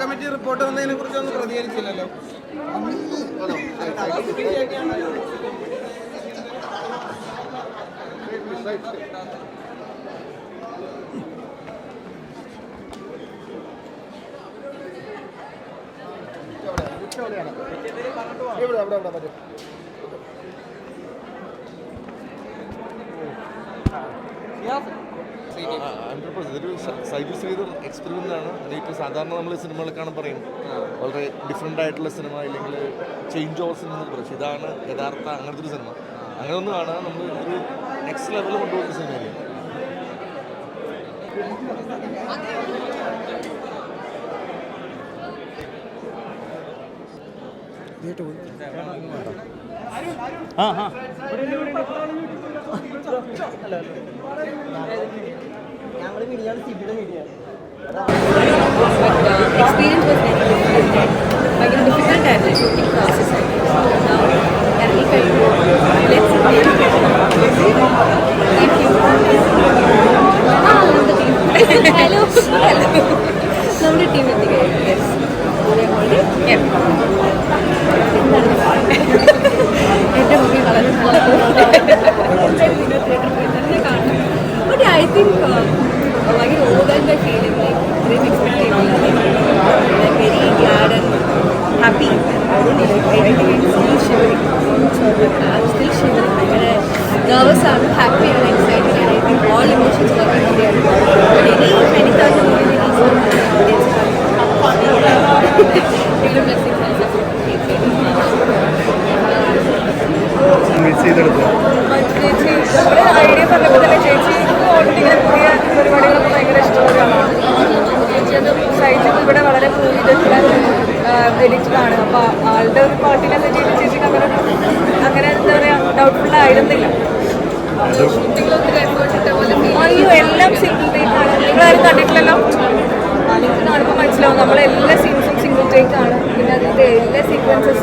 Committee report വന്നതിനെ കുറിച്ചൊന്നും പ്രതികരിച്ചില്ലല്ലോ. ഇവിടെ അവിടെ അവിടെ പറ്റും ഹൺഡ്രഡ് പെർസെന്റ് ഇതൊരു സൈബർ ചെയ്ത എക്സ്പെരിമെന്റ് ആണ്. അത് ഇപ്പോൾ സാധാരണ നമ്മൾ സിനിമകളൊക്കെയാണ് പറയും വളരെ ഡിഫറെന്റ് ആയിട്ടുള്ള സിനിമ അല്ലെങ്കിൽ ചേഞ്ച് ഓവർ സിനിമ എന്ന് പറയും. ഇതാണ് യഥാർത്ഥ അങ്ങനത്തെ ഒരു സിനിമ. അങ്ങനെ ഒന്നും ആണ്. നമ്മൾ ഒരു നെക്സ്റ്റ് ലെവലിൽ കൊണ്ടുപോകുന്ന സിനിമയായിരിക്കും. ഞങ്ങൾ media സിബിയുടെ media experience was very difficult. ഭയങ്കര ഡിഫിക്കൽട്ട് ആയിരുന്നു ഷൂട്ടിംഗ് പ്രോസസ്സ് നമ്മുടെ ടീം ഹലോ ഹലോ നമ്മുടെ ടീം എത്തിക്കഴിഞ്ഞു യെസ് എന്റെ ഇവിടെ വളരെ ചെയ്തിട്ടുള്ള എഡിറ്ററാണ് അപ്പോൾ ആളുടെ ഒരു പാട്ടിനെ പറ്റിയിട്ട് ചേച്ചിക്ക് അങ്ങനെ അങ്ങനെ എന്താ പറയുക ഡൗട്ട്ഫുൾ ആയിരുന്നില്ല. അയ്യോ എല്ലാം സിംഗിൾ ടേക്ക് ആണ്. നിങ്ങളാരും കണ്ടിട്ടില്ലല്ലോ? നിങ്ങൾക്ക് കാണുമ്പോൾ മനസ്സിലാവും. നമ്മളെല്ലാ സീൻസും സിംഗിൾ ടേക്ക് ആണ്. പിന്നെ അതിന്റെ എല്ലാ സീക്വൻസസ്